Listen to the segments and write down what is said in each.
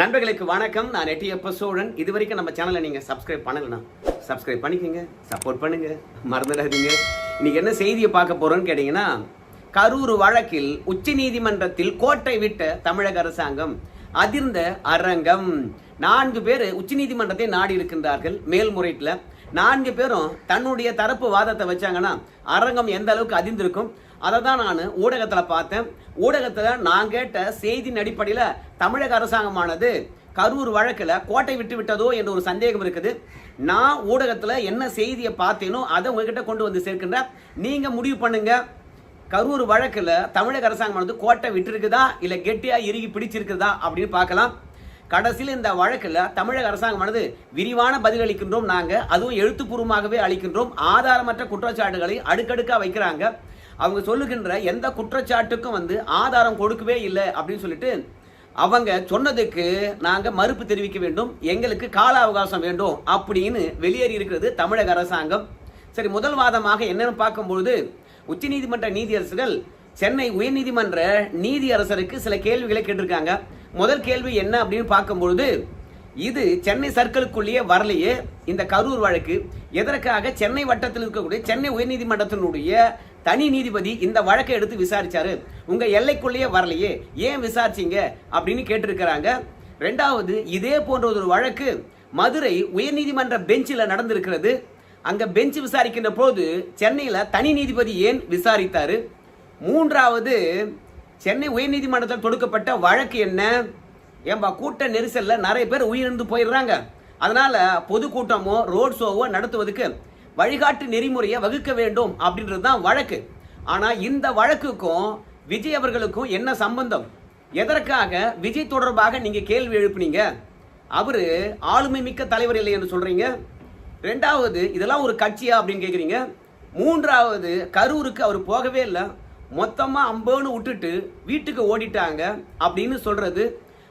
நண்பர்களுக்கு வணக்கம். நான் எட்டியப்ப சோழன். இது வரைக்கும் நம்ம சேனலை நீங்கள் சப்ஸ்கிரைப் பண்ணலைன்னா சப்ஸ்கிரைப் பண்ணிக்கோங்க சப்போர்ட் பண்ணுங்க மறந்துடாதீங்க. இன்னைக்கு என்ன செய்தியை பார்க்க போறோம்னு கேட்டிங்கன்னா கரூர் வழக்கில் உச்சநீதிமன்றத்தில் கோட்டை விட்ட தமிழக அரசாங்கம் அதிர்ந்த அரங்கம். நான்கு பேர் உச்சநீதிமன்றத்தை நாடி இருக்கின்றார்கள் மேல்முறையீட்டில். நான்கு பேரும் தன்னுடைய தரப்பு வாதத்தை வச்சாங்கன்னா அரங்கம் எந்த அளவுக்கு அதிர்ந்திருக்கும் அதை தான் நான் ஊடகத்தில் பார்த்தேன். ஊடகத்தில் நான் கேட்ட செய்தியின் அடிப்படையில் தமிழக அரசாங்கமானது கரூர் வழக்கில் கோட்டை விட்டு விட்டதோ என்ற ஒரு சந்தேகம் இருக்குது. நான் ஊடகத்தில் என்ன செய்தியை பார்த்தேனோ அதை உங்ககிட்ட கொண்டு வந்து சேர்க்கின்ற நீங்கள் முடிவு பண்ணுங்க. கரூர் வழக்கில் தமிழக அரசாங்கமானது கோட்டை விட்டுருக்குதா? இல்லை கெட்டியாக இறுகி பிடிச்சிருக்குதா? அப்படின்னு பார்க்கலாம். கடைசியில் இந்த வழக்கில் தமிழக அரசாங்கமானது விரிவான பதில் அளிக்கின்றோம் நாங்கள் அதுவும் எழுத்துப்பூர்வமாகவே அளிக்கின்றோம். ஆதாரமற்ற குற்றச்சாட்டுகளை அடுக்கடுக்காக வைக்கிறாங்க. அவங்க சொல்லுகின்ற எந்த குற்றச்சாட்டுக்கும் வந்து ஆதாரம் கொடுக்கவே இல்லை அப்படின்னு சொல்லிட்டு அவங்க சொன்னதுக்கு நாங்கள் மறுப்பு தெரிவிக்க வேண்டும். எங்களுக்கு கால அவகாசம் வேண்டும் அப்படின்னு வெளியேறி இருக்கிறது தமிழக அரசாங்கம். சரி முதல் வாதமாக என்னன்னு பார்க்கும்பொழுது உச்சநீதிமன்ற நீதியரசர்கள் சென்னை உயர்நீதிமன்ற நீதியரசருக்கு சில கேள்விகளை கேட்டிருக்காங்க. முதல் கேள்வி என்ன அப்படின்னு பார்க்கும்பொழுது இது சென்னை சர்க்கிளுக்குள்ளேயே வரலையே இந்த கரூர் வழக்கு. எதற்காக? சென்னை வட்டத்தில் இருக்கக்கூடிய சென்னை உயர்நீதிமன்றத்தினுடைய தனி நீதிபதி இந்த வழக்கை எடுத்து விசாரிச்சாரு. உங்க எல்லைக்குள்ளேயே வரலையே. ஏன் விசாரிச்சீங்க? அப்படின்னு கேட்டிருக்கிறாங்க. ரெண்டாவது இதே போன்ற ஒரு வழக்கு மதுரை உயர்நீதிமன்ற பெஞ்சில் நடந்திருக்கிறது. அங்க பெஞ்ச் விசாரிக்கின்ற போது சென்னையில தனி நீதிபதி ஏன் விசாரித்தாரு? மூன்றாவது சென்னை உயர்நீதிமன்றத்தில் தொடுக்கப்பட்ட வழக்கு என்ன? ஏன்பா கூட்ட நெரிசல்ல நிறைய பேர் உயிரிழந்து போயிடுறாங்க. அதனால பொதுக்கூட்டமோ ரோட் ஷோவோ நடத்துவதற்கு வழிகாட்டு நெறிமுறையை வகுக்க வேண்டும் அப்படின்றது தான் வழக்கு. ஆனால் இந்த வழக்குக்கும் விஜய் அவர்களுக்கும் என்ன சம்பந்தம்? எதற்காக விஜய் தொடர்பாக நீங்கள் கேள்வி எழுப்புனீங்க? அவரு ஆளுமை மிக்க தலைவர் இல்லை என்று சொல்கிறீங்க ரெண்டாவது இதெல்லாம் ஒரு கட்சியா அப்படின்னு கேட்குறீங்க மூன்றாவது கரூருக்கு அவர் போகவே இல்லை. மொத்தமாக அம்பேன்னு விட்டுட்டு வீட்டுக்கு ஓடிட்டாங்க அப்படின்னு சொல்கிறது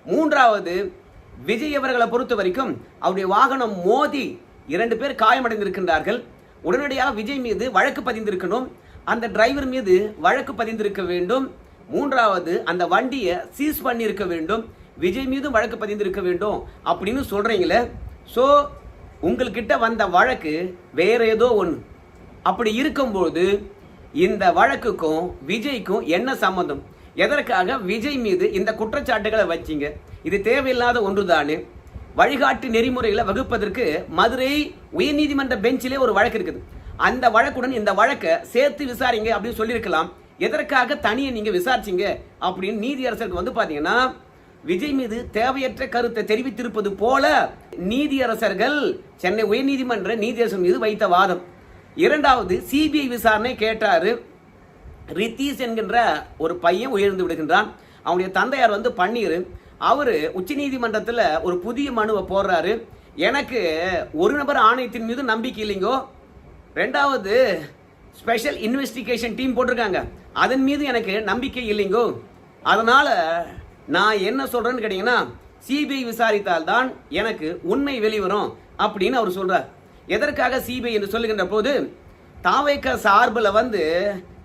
மூன்றாவது விஜய் அவர்களை பொறுத்த வரைக்கும் அவருடைய வாகனம் மோதி இரண்டு பேர் காயமடைந்திருக்கின்றார்கள். உடனடியாக விஜய் மீது வழக்கு பதிந்திருக்கணும். அந்த டிரைவர் மீது வழக்கு பதிந்திருக்க வேண்டும். மூன்றாவது அந்த வண்டியை சீஸ் பண்ணியிருக்க வேண்டும். விஜய் மீதும் வழக்கு பதிந்திருக்க வேண்டும் அப்படின்னு சொல்கிறீங்களே ஸோ உங்கள்கிட்ட வந்த வழக்கு வேற ஏதோ ஒன்று அப்படி இருக்கும்போது இந்த வழக்குக்கும் விஜய்க்கும் என்ன சம்மந்தம்? எதற்காக விஜய் மீது இந்த குற்றச்சாட்டுகளை வச்சிங்க? இது தேவையில்லாத ஒன்றுதானே? வழிகாட்டு நெறிமுறைகளை வகுப்பதற்கு மதுரை உயர்நீதிமன்ற பெஞ்சிலே ஒரு வழக்கு இருக்குது. அந்த வழக்குடன் இந்த வழக்கை சேர்த்து விசாரிங்க அப்படின்னு சொல்லியிருக்கலாம். எதற்காக தனியை நீங்கள் விசாரிச்சீங்க அப்படின்னு நீதியரசருக்கு வந்து பார்த்தீங்கன்னா விஜய் மீது தேவையற்ற கருத்தை தெரிவித்திருப்பது போல நீதியரசர்கள் சென்னை உயர்நீதிமன்ற நீதியரசர் மீது வைத்த வாதம். இரண்டாவது சிபிஐ விசாரணை கேட்டாரு. ரித்தீஷ் என்கின்ற ஒரு பையன் உயர்ந்து விடுகின்றான். அவனுடைய தந்தையார் வந்து பன்னீர். அவர் உச்சநீதிமன்றத்தில் ஒரு புதிய மனுவை போடுறாரு. எனக்கு ஒரு நபர் ஆணையத்தின் மீது நம்பிக்கை இல்லைங்கோ. ரெண்டாவது ஸ்பெஷல் இன்வெஸ்டிகேஷன் டீம் போட்டிருக்காங்க. அதன் மீது எனக்கு நம்பிக்கை இல்லைங்கோ. அதனால் நான் என்ன சொல்கிறேன்னு கேட்டிங்கன்னா சிபிஐ விசாரித்தால் தான் எனக்கு உண்மை வெளிவரும் அப்படின்னு அவர் சொல்கிறார் எதற்காக சிபிஐ என்று சொல்லுகின்ற போது தாவைக்க சார்பில் வந்து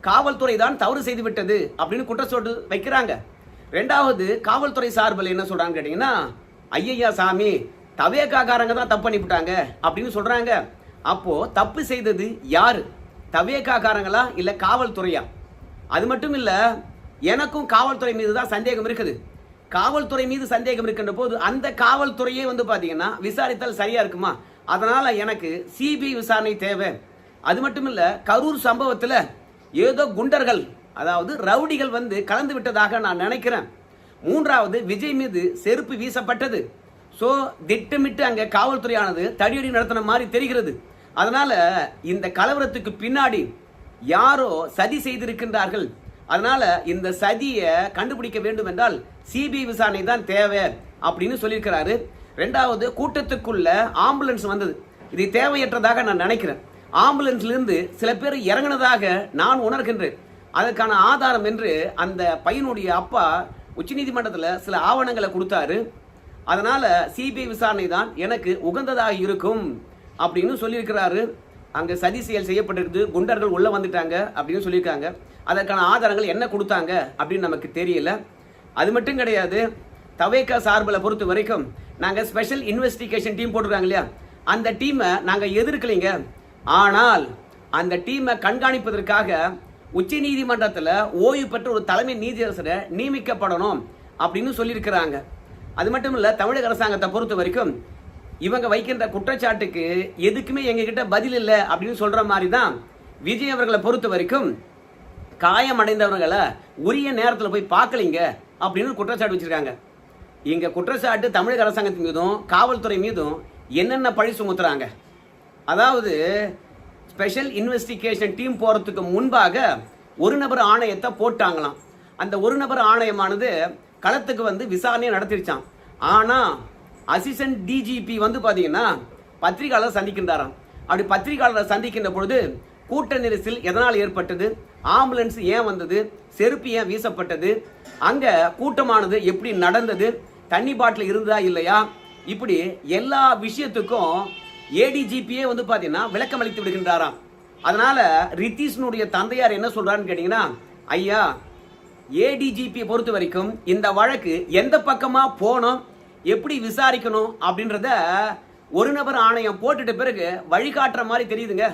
காவல்துறை தான் தவறு செய்து விட்டது அப்படின்னு குற்றச்சாட்டு வைக்கிறாங்க. ரெண்டாவது காவல்துறை சார்பில் என்ன சொல்கிறான்னு கேட்டிங்கன்னா ஐயா சாமி தவேக்காக்காரங்க தான் தப்பு அனுப்பிட்டாங்க அப்படின்னு சொல்கிறாங்க அப்போது தப்பு செய்தது யார்? தவேக்காக்காரங்களா இல்லை காவல்துறையா? அது மட்டும் இல்லை எனக்கும் காவல்துறை மீது தான் சந்தேகம் இருக்குது. காவல்துறை மீது சந்தேகம் இருக்கின்ற போது அந்த காவல்துறையே வந்து பார்த்தீங்கன்னா விசாரித்தால் சரியாக இருக்குமா? அதனால் எனக்கு சிபிஐ விசாரணை தேவை. அது மட்டும் இல்லை கரூர் சம்பவத்தில் ஏதோ குண்டர்கள் அதாவது ரவுடிகள் வந்து கலந்து விட்டதாக நான் நினைக்கிறேன். மூன்றாவது விஜய் மீது செருப்பு வீசப்பட்டது. ஸோ திட்டமிட்டு அங்கே காவல்துறையானது தடியடி நடத்தின மாதிரி தெரிகிறது. அதனால் இந்த கலவரத்துக்கு பின்னாடி யாரோ சதி செய்திருக்கின்றார்கள். அதனால் இந்த சதியை கண்டுபிடிக்க வேண்டும் என்றால் சிபிஐ விசாரணை தான் தேவை அப்படின்னு சொல்லியிருக்கிறாரு. ரெண்டாவது கூட்டத்துக்குள்ள ஆம்புலன்ஸ் வந்தது. இது தேவையற்றதாக நான் நினைக்கிறேன். ஆம்புலன்ஸ்லேருந்து சில பேர் இறங்கினதாக நான் உணர்கின்றேன். அதற்கான ஆதாரம் என்று அந்த பையனுடைய அப்பா உச்சநீதிமன்றத்தில் சில ஆவணங்களை கொடுத்தாரு. அதனால் சிபிஐ விசாரணை தான் எனக்கு உகந்ததாக இருக்கும் அப்படின்னு சொல்லியிருக்கிறாரு. அங்கே சதி செயல் செய்யப்பட்டிருக்கு குண்டர்கள் உள்ளே வந்துட்டாங்க அப்படின்னு சொல்லியிருக்காங்க. அதற்கான ஆதாரங்கள் என்ன கொடுத்தாங்க அப்படின்னு நமக்கு தெரியல. அது மட்டும் கிடையாது தவேக்கா சார்பில் பொறுத்த வரைக்கும் நாங்கள் ஸ்பெஷல் இன்வெஸ்டிகேஷன் டீம் போட்டிருக்காங்க இல்லையா? அந்த டீமை நாங்கள் எதிர்க்கலைங்க. ஆனால் அந்த டீமை கண்காணிப்பதற்காக உச்ச நீதிமன்றத்தில் ஓய்வு பெற்ற ஒரு தலைமை நீதியரசரை நியமிக்கப்படணும் அப்படின்னு சொல்லியிருக்கிறாங்க. அது மட்டும் இல்லை தமிழக அரசாங்கத்தை பொறுத்த வரைக்கும் இவங்க வைக்கின்ற குற்றச்சாட்டுக்கு எதுக்குமே எங்ககிட்ட பதில் இல்லை அப்படின்னு சொல்கிற மாதிரி தான் விஜய் அவர்களை பொறுத்த வரைக்கும் காயமடைந்தவர்களை உரிய நேரத்தில் போய் பார்க்கலிங்க அப்படின்னு குற்றச்சாட்டு வச்சுருக்காங்க. இங்கே குற்றச்சாட்டு தமிழக அரசாங்கத்தின் மீதும் காவல்துறை மீதும் என்னென்ன பழி சுமத்துறாங்க? அதாவது ஸ்பெஷல் இன்வெஸ்டிகேஷன் டீம் போகிறதுக்கு முன்பாக ஒரு நபர் ஆணையத்தை போட்டாங்களாம். அந்த ஒரு நபர் ஆணையமானது களத்துக்கு வந்து விசாரணையை நடத்திருச்சான் ஆனால் அசிஸ்டன்ட் டிஜிபி வந்து பார்த்தீங்கன்னா பத்திரிகையாளர் சந்திக்கின்றாராம். அப்படி பத்திரிகையாளரை சந்திக்கின்ற பொழுது கூட்ட நெரிசல் எதனால் ஏற்பட்டது? ஆம்புலன்ஸ் ஏன் வந்தது? செருப்பு ஏன் வீசப்பட்டது? அங்கே கூட்டமானது எப்படி நடந்தது? தண்ணி பாட்டில் இருந்ததா இல்லையா? இப்படி எல்லா விஷயத்துக்கும் ஏடிஜிபியே வந்து பார்த்தீங்கன்னா விளக்கம் அளித்து விடுகின்றாராம். அதனால ரித்தீஷ்னுடைய தந்தையார் என்ன சொல்கிறான்னு கேட்டீங்கன்னா ஐயா ஏடிஜிபியை பொறுத்த வரைக்கும் இந்த வழக்கு எந்த பக்கமாக போகணும் எப்படி விசாரிக்கணும் அப்படின்றத ஒரு நபர் ஆணையம் போட்டுட்ட பிறகு வழிகாட்டுற மாதிரி தெரியுதுங்க.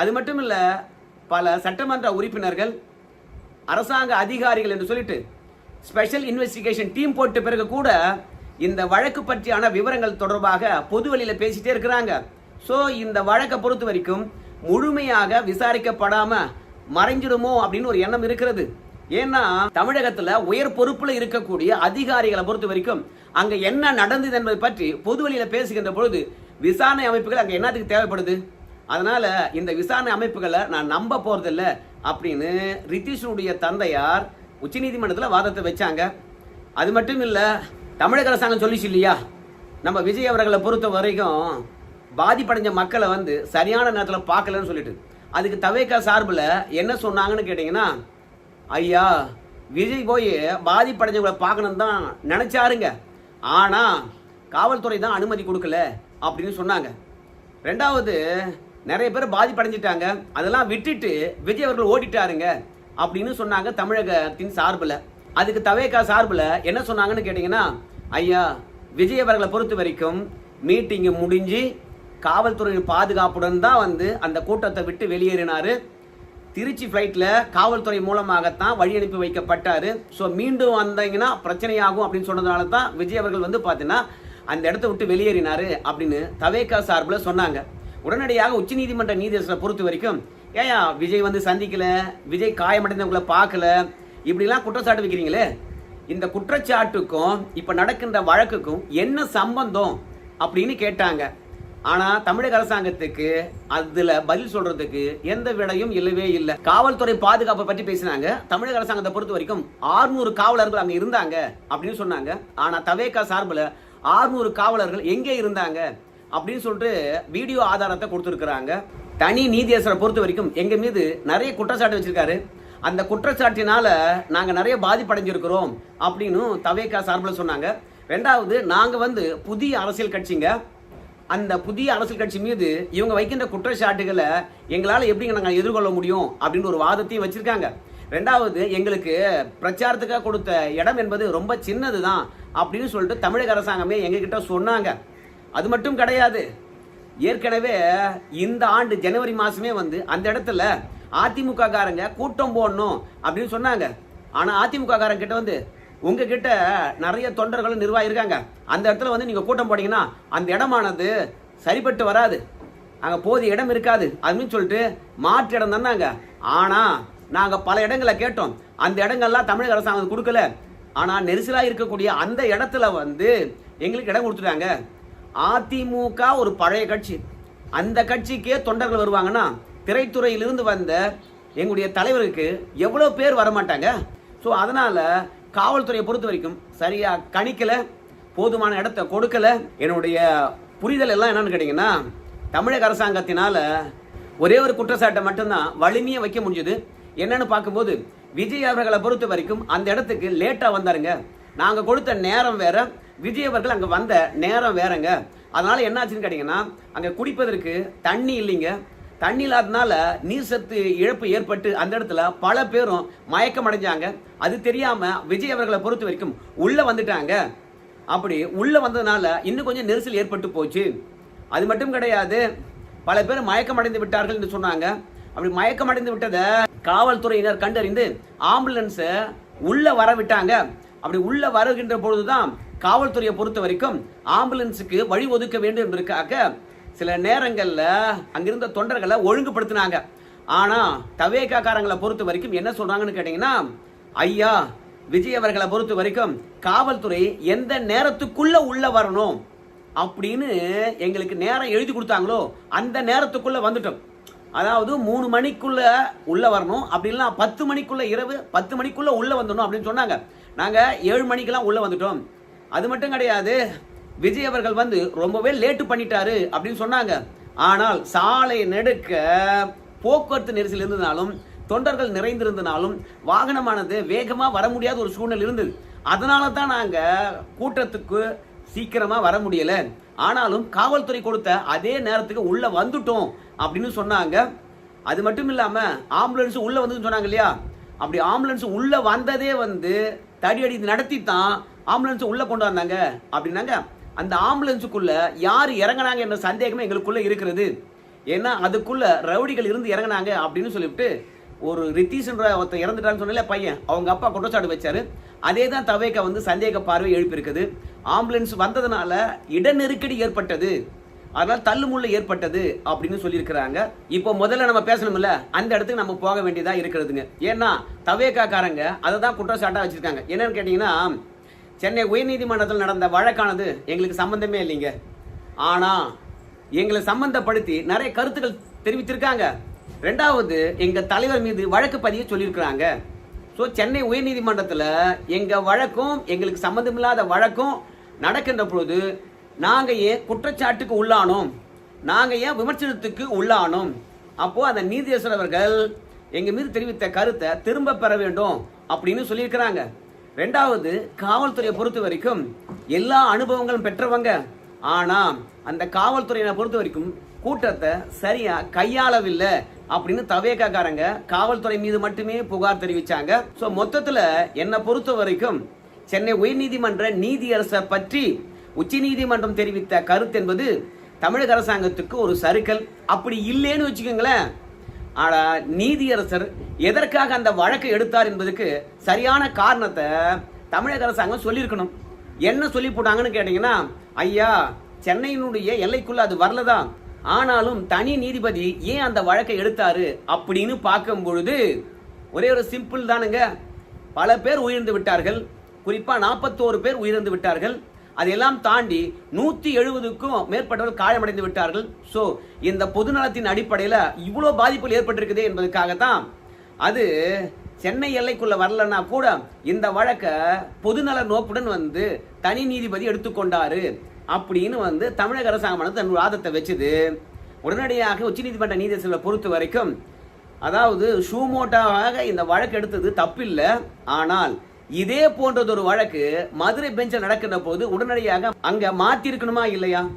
அது மட்டும் இல்லை பல சட்டமன்ற உறுப்பினர்கள் அரசாங்க அதிகாரிகள் என்று சொல்லிட்டு ஸ்பெஷல் இன்வெஸ்டிகேஷன் டீம் போட்ட பிறகு கூட இந்த வழக்கு பற்றியான விவரங்கள் தொடர்பாக பொதுவெளியில் பேசிட்டே இருக்கிறாங்க. ஸோ இந்த வழக்கை பொறுத்த வரைக்கும் முழுமையாக விசாரிக்கப்படாம மறைஞ்சிடுமோ அப்படின்னு ஒரு எண்ணம் இருக்கிறது. ஏன்னா தமிழகத்துல உயர் பொறுப்புல இருக்கக்கூடிய அதிகாரிகளை பொறுத்த வரைக்கும் அங்க என்ன நடந்தது என்பதை பற்றி பொதுவெளியில பேசுகின்ற பொழுது விசாரணை அமைப்புகள் அங்க என்னத்துக்கு தேவைப்படுது? அதனால இந்த விசாரணை அமைப்புகளை நான் நம்ப போறதில்ல அப்படின்னு ரித்தீஷனுடைய தந்தையார் உச்சநீதிமன்றத்தில் வாதத்தை வச்சாங்க. அது மட்டும் இல்லை தமிழக அரசாங்கம் சொல்லிச்சு இல்லையா? நம்ம விஜய் அவர்களை பொறுத்த வரைக்கும் பாதிப்படைஞ்ச மக்களை வந்து சரியான நேரத்தில் பார்க்கலன்னு சொல்லிட்டு. அதுக்கு தவேக்கா சார்பில் என்ன சொன்னாங்கன்னு கேட்டிங்கன்னா ஐயா விஜய் போய் பாதிப்படைஞ்சவங்களை பார்க்கணும் தான் நினச்சாருங்க. ஆனால் காவல்துறை தான் அனுமதி கொடுக்கல அப்படின்னு சொன்னாங்க. ரெண்டாவது நிறைய பேர் பாதிப்படைஞ்சிட்டாங்க. அதெல்லாம் விட்டுட்டு விஜய் அவர்கள் ஓடிட்டாருங்க அப்படின்னு சொன்னாங்க தமிழகத்தின் சார்பில். அதுக்கு தவேக்கா சார்பில் என்ன சொன்னாங்கன்னு கேட்டிங்கன்னா ஐயா விஜய் அவர்களை பொறுத்த வரைக்கும் மீட்டிங்கு முடிஞ்சு காவல்துறையின் பாதுகாப்புடன் தான் வந்து அந்த கூட்டத்தை விட்டு வெளியேறினார். திருச்சி ஃப்ளைட்டில் காவல்துறை மூலமாகத்தான் வழி அனுப்பி வைக்கப்பட்டார். ஸோ மீண்டும் வந்தீங்கன்னா பிரச்சனையாகும் அப்படின்னு சொன்னதுனால தான் விஜய் அவர்கள் வந்து பார்த்தீங்கன்னா அந்த இடத்த விட்டு வெளியேறினார் அப்படின்னு தவேக்கா சார்பில் சொன்னாங்க. உடனடியாக உச்சநீதிமன்ற நீதியரசரை பொறுத்த வரைக்கும் ஏயா விஜய் வந்து சந்திக்கல. விஜய் காயமடைந்தவங்களை பார்க்கல. இப்படிலாம் குற்றச்சாட்டு வைக்கிறீங்களே? இந்த குற்றச்சாட்டுக்கும் இப்போ நடக்கின்ற வழக்குக்கும் என்ன சம்பந்தம் அப்படின்னு கேட்டாங்க. ஆனால் தமிழக அரசாங்கத்துக்கு அதில் பதில் சொல்றதுக்கு எந்த விடையும் இல்லவே இல்லை. காவல்துறை பாதுகாப்பை பற்றி பேசினாங்க. தமிழக அரசாங்கத்தை பொறுத்த வரைக்கும் ஆறுநூறு காவலர்கள் அங்கே இருந்தாங்க அப்படின்னு சொன்னாங்க. ஆனால் தவேகா சார்பில் ஆறுநூறு காவலர்கள் எங்கே இருந்தாங்க அப்படின்னு சொல்லிட்டு வீடியோ ஆதாரத்தை கொடுத்துருக்குறாங்க. தனி நீதியரசரை பொறுத்த வரைக்கும் எங்கள் மீது நிறைய குற்றச்சாட்டு வச்சிருக்காரு. அந்த குற்றச்சாட்டினால நாங்கள் நிறைய பாதிப்படைஞ்சிருக்கிறோம் அப்படின்னு தவேகா சார்பில் சொன்னாங்க. ரெண்டாவது நாங்கள் வந்து புதிய அரசியல் கட்சிங்க. அந்த புதிய அரசியல் கட்சி மீது இவங்க வைக்கின்ற குற்றச்சாட்டுகளை எங்களால் எப்படிங்க நாங்கள் எதிர்கொள்ள முடியும் அப்படின்னு ஒரு வாதத்தையும் வச்சுருக்காங்க. ரெண்டாவது எங்களுக்கு பிரச்சாரத்துக்காக கொடுத்த இடம் என்பது ரொம்ப சின்னது தான் அப்படின்னு சொல்லிட்டு தமிழக அரசாங்கமே எங்ககிட்ட சொன்னாங்க. அது மட்டும் கிடையாது. ஏற்கனவே இந்த ஆண்டு ஜனவரி மாதமே வந்து அந்த இடத்துல அதிமுக காரங்க கூட்டம் போடணும் அப்படின்னு சொன்னாங்க. ஆனா அதிமுக காரங்க கிட்ட வந்து உங்ககிட்ட நிறைய தொண்டர்களும் நிர்வாகி இருக்காங்க அந்த இடத்துல வந்து நீங்க கூட்டம் போட்டீங்கன்னா அந்த இடமானது சரிப்பட்டு வராது. அங்க போதிய இடம் இருக்காது அப்படின்னு சொல்லிட்டு மாற்று இடம் தானாங்க ஆனா நாங்க பல இடங்களை கேட்டோம். அந்த இடங்கள்லாம் தமிழக அரசாங்கம் கொடுக்கல. ஆனா நெரிசலா இருக்கக்கூடிய அந்த இடத்துல வந்து எங்களுக்கு இடம் கொடுத்துட்டாங்க. அதிமுக ஒரு பழைய கட்சி. அந்த கட்சிக்கே தொண்டர்கள் வருவாங்கன்னா திரைத்துறையிலிருந்து வந்த எங்களுடைய தலைவருக்கு எவ்வளோ பேர் வரமாட்டாங்க? ஸோ அதனால் காவல்துறையை பொறுத்த வரைக்கும் சரியாக கணிக்கலை போதுமான இடத்த கொடுக்கல. என்னுடைய புரிதல் எல்லாம் என்னன்னு கேட்டிங்கன்னா தமிழக அரசாங்கத்தினால் ஒரே ஒரு குற்றச்சாட்டை மட்டும்தான் வலிமையை வைக்க முடிஞ்சது. என்னன்னு பார்க்கும்போது விஜய் அவர்களை பொறுத்த வரைக்கும் அந்த இடத்துக்கு லேட்டாக வந்தாருங்க. நாங்கள் கொடுத்த நேரம் வேற விஜய் அவர்கள் அங்கே வந்த நேரம் வேறங்க. அதனால் என்னாச்சுன்னு கேட்டிங்கன்னா அங்கே குடிப்பதற்கு தண்ணி இல்லைங்க. தண்ணி இல்லாதனால நீர் சத்து இழப்பு ஏற்பட்டு அந்த இடத்துல பல பேரும் மயக்கம் அடைஞ்சாங்க. அது தெரியாம விஜய் அவர்களை பொறுத்த வரைக்கும் உள்ள வந்துட்டாங்க. அப்படி உள்ள வந்ததுனால இன்னும் கொஞ்சம் நெரிசல் ஏற்பட்டு போச்சு. அது மட்டும் கிடையாது பல பேர் மயக்கம் அடைந்து விட்டார்கள் என்று சொன்னாங்க. அப்படி மயக்கம் அடைந்து விட்டதை காவல்துறையினர் கண்டறிந்து ஆம்புலன்ஸை உள்ள வர விட்டாங்க. அப்படி உள்ள வருகின்ற பொழுதுதான் காவல்துறையை பொறுத்த வரைக்கும் ஆம்புலன்ஸுக்கு வழி ஒதுக்க வேண்டும் என்பதற்காக சில நேரங்களில் அங்கிருந்த தொண்டர்களை ஒழுங்குபடுத்தினாங்க. ஆனால் தவேகாக்காரங்களை பொறுத்த வரைக்கும் என்ன சொல்கிறாங்கன்னு கேட்டிங்கன்னா ஐயா விஜய் அவர்களை பொறுத்த வரைக்கும் காவல்துறை எந்த நேரத்துக்குள்ளே உள்ளே வரணும்? அப்படின்னு எங்களுக்கு நேரம் எழுதி கொடுத்தாங்களோ அந்த நேரத்துக்குள்ளே வந்துட்டோம். அதாவது மூணு மணிக்குள்ள உள்ள வரணும் அப்படின்லாம் பத்து மணிக்குள்ள இரவு பத்து மணிக்குள்ள உள்ள வந்துடணும் அப்படின்னு சொன்னாங்க. நாங்கள் ஏழு மணிக்கெல்லாம் உள்ள வந்துட்டோம். அது மட்டும் கிடையாது விஜய் அவர்கள் வந்து ரொம்பவே லேட்டு பண்ணிட்டாரு அப்படின்னு சொன்னாங்க. ஆனால் சாலை நெடுக்க போக்குவரத்து நெரிசல் இருந்ததுனாலும் தொண்டர்கள் நிறைந்திருந்தனாலும் வாகனமானது வேகமாக வர முடியாத ஒரு சூழ்நிலை இருந்தது. அதனால தான் நாங்கள் கூட்டத்துக்கு சீக்கிரமாக வர முடியலை. ஆனாலும் காவல்துறை கொடுத்த அதே நேரத்துக்கு உள்ளே வந்துட்டோம் அப்படின்னு சொன்னாங்க. அது மட்டும் இல்லாமல் ஆம்புலன்ஸ் உள்ளே வந்ததுன்னு சொன்னாங்க இல்லையா? அப்படி ஆம்புலன்ஸ் உள்ளே வந்ததே வந்து தடி அடி நடத்தி தான் ஆம்புலன்ஸ் உள்ளே கொண்டு வந்தாங்க அப்படின்னாங்க. அந்த ஆம்புலன்ஸுக்குள்ள யார் இறங்குனாங்க என்ற சந்தேகமே எங்களுக்குள்ள இருக்கிறது. ஏன்னா அதுக்குள்ள ரவுடிகள் இருந்து இறங்குனாங்க அப்படின்னு சொல்லிவிட்டு ஒரு ரித்தீஷ்ன்ற ஒருத்தன் இறந்துட்டான்னு சொன்னல பையன். அவங்க அப்பா குற்றச்சாட்டு வச்சாரு. அதே தான் தவேக்கா வந்து சந்தேக பார்வை எழுப்பியிருக்குது. ஆம்புலன்ஸ் வந்ததுனால இட நெருக்கடி ஏற்பட்டது. அதனால தள்ளுமுள்ள ஏற்பட்டது அப்படின்னு சொல்லியிருக்கிறாங்க. இப்போ முதல்ல நம்ம பேசணும்ல அந்த இடத்துக்கு நம்ம போக வேண்டியதாக இருக்கிறதுங்க. ஏன்னா தவேக்காக்காரங்க அதை தான் குற்றச்சாட்டாக வச்சுருக்காங்க. என்னன்னு கேட்டிங்கன்னா சென்னை உயர்நீதிமன்றத்தில் நடந்த வழக்கானது எங்களுக்கு சம்பந்தமே இல்லைங்க. ஆனால் எங்களை சம்பந்தப்படுத்தி நிறைய கருத்துக்கள் தெரிவித்திருக்காங்க. ரெண்டாவது எங்கள் தலைவர் மீது வழக்கு பதிய சொல்லியிருக்கிறாங்க. ஸோ சென்னை உயர்நீதிமன்றத்தில் எங்கள் வழக்கும் எங்களுக்கு சம்மந்தமில்லாத வழக்கும் நடக்கின்ற பொழுது நாங்கள் ஏன் குற்றச்சாட்டுக்கு உள்ளானோம்? நாங்கள் ஏன் விமர்சனத்துக்கு உள்ளானோம்? அப்போது அந்த நீதியரசர் அவர்கள் எங்கள் மீது தெரிவித்த கருத்தை திரும்ப பெற வேண்டும் அப்படின்னு சொல்லியிருக்கிறாங்க. ரெண்டாவது காவல்துறையை பொறுத்த வரைக்கும் எல்லா அனுபவங்களும் பெற்றவங்க. ஆனா அந்த காவல்துறையினை பொறுத்த வரைக்கும் கூட்டத்தை சரியா கையாளவில்லை அப்படின்னு தவேக்காக்காரங்க காவல்துறை மீது மட்டுமே புகார் தெரிவிச்சாங்க. ஸோ மொத்தத்தில் என்னை பொறுத்த வரைக்கும் சென்னை உயர்நீதிமன்ற நீதியரசர் பற்றி உச்சநீதிமன்றம் தெரிவித்த கருத்து என்பது தமிழக அரசாங்கத்துக்கு ஒரு சறுக்கல். அப்படி இல்லைன்னு வச்சுக்கோங்களேன். ஆனா நீதியரசர் எதற்காக அந்த வழக்கை எடுத்தார் என்பதுக்கு சரியான காரணத்தை தமிழக அரசாங்கம் சொல்லியிருக்கணும். என்ன சொல்லி போட்டாங்கன்னு கேட்டீங்கன்னா ஐயா சென்னையினுடைய எல்லைக்குள்ள அது வரலதான் ஆனாலும் தனி நீதிபதி ஏன் அந்த வழக்கை எடுத்தாரு அப்படின்னு பார்க்கும் பொழுது ஒரே ஒரு சிம்பிள் தானுங்க. பல பேர் உயிர்ந்து விட்டார்கள். குறிப்பா நாற்பத்தோரு பேர் உயிர்ந்து விட்டார்கள். அதையெல்லாம் தாண்டி நூற்றி எழுபதுக்கும் மேற்பட்டவர்கள் காயமடைந்து விட்டார்கள். ஸோ இந்த பொதுநலத்தின் அடிப்படையில் இவ்வளோ பாதிப்புகள் ஏற்பட்டிருக்குது என்பதற்காகத்தான் அது சென்னை எல்லைக்குள்ள வரலன்னா கூட இந்த வழக்கை பொதுநல நோக்குடன் வந்து தனி நீதிபதி எடுத்துக்கொண்டாரு அப்படின்னு வந்து தமிழக அரசாங்கமானது தன் வாதத்தை வச்சுது. உடனடியாக உச்சநீதிமன்ற நீதியரசர்களை பொறுத்த வரைக்கும் அதாவது ஷூமோட்டாவாக இந்த வழக்கு எடுத்தது தப்பில்லை. ஆனால் இதே போன்றதொரு வழக்கு மதுரை பெஞ்சில் நடக்கிற போது உடனடியாக அங்க மாத்திருக்கணுமா இல்லையா?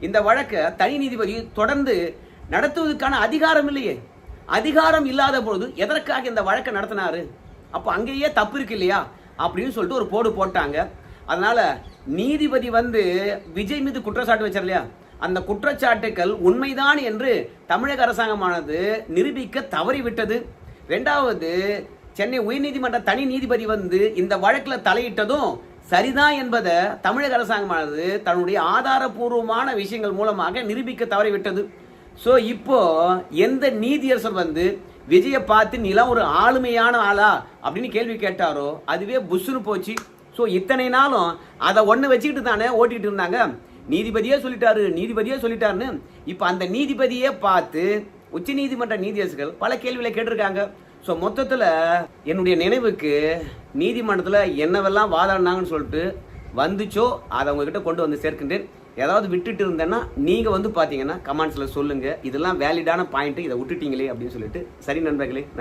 இந்த வழக்கை தனி நீதிபதி தொடர்ந்து நடத்துவதற்கான அதிகாரம் இல்லையே. அதிகாரம் இல்லாத பொழுது எதற்காக இந்த வழக்கை நடத்தினாரு? அப்போ அங்கேயே தப்பு இருக்கு இல்லையா? அப்படின்னு சொல்லிட்டு ஒரு போடு போட்டாங்க. அதனால நீதிபதி வந்து விஜய் மீது குற்றச்சாட்டு வச்சார் இல்லையா? அந்த குற்றச்சாட்டுக்கள் உண்மைதான் என்று தமிழக அரசாங்கமானது நிரூபிக்க தவறிவிட்டது. ரெண்டாவது சென்னை உயர்நீதிமன்ற தனி நீதிபதி வந்து இந்த வழக்கில் தலையிட்டதும் சரிதான் என்பதை தமிழக அரசாங்கமானது தன்னுடைய ஆதாரபூர்வமான விஷயங்கள் மூலமாக நிரூபிக்க தவறிவிட்டது. ஸோ இப்போ எந்த நீதியரசர் வந்து விஜயை பார்த்து நீலாம் ஒரு ஆளுமையான ஆளா அப்படின்னு கேள்வி கேட்டாரோ அதுவே புஷ்ஷுன்னு போச்சு. ஸோ இத்தனை நாளும் அதை ஒன்று வச்சுக்கிட்டு தானே ஓட்டிகிட்டு இருந்தாங்க. நீதிபதியே சொல்லிட்டாரு நீதிபதியே சொல்லிட்டாருன்னு. இப்போ அந்த நீதிபதியே பார்த்து உச்ச நீதிமன்ற நீதியரசர்கள் பல கேள்விகளை கேட்டிருக்காங்க. ஸோ மொத்தத்தில் என்னுடைய நினைவுக்கு நீதிமன்றத்தில் என்னவெல்லாம் வாதாடினாங்கன்னு சொல்லிட்டு வந்துச்சோ அதை உங்ககிட்ட கொண்டு வந்து சேர்க்கின்றேன். ஏதாவது விட்டுட்டு இருந்தேன்னா நீங்கள் வந்து பார்த்தீங்கன்னா கமெண்ட்ஸில் சொல்லுங்கள் இதெல்லாம் வேலிடான பாயிண்ட்டு இதை விட்டுட்டீங்களே அப்படின்னு சொல்லிட்டு. சரி நண்பர்களே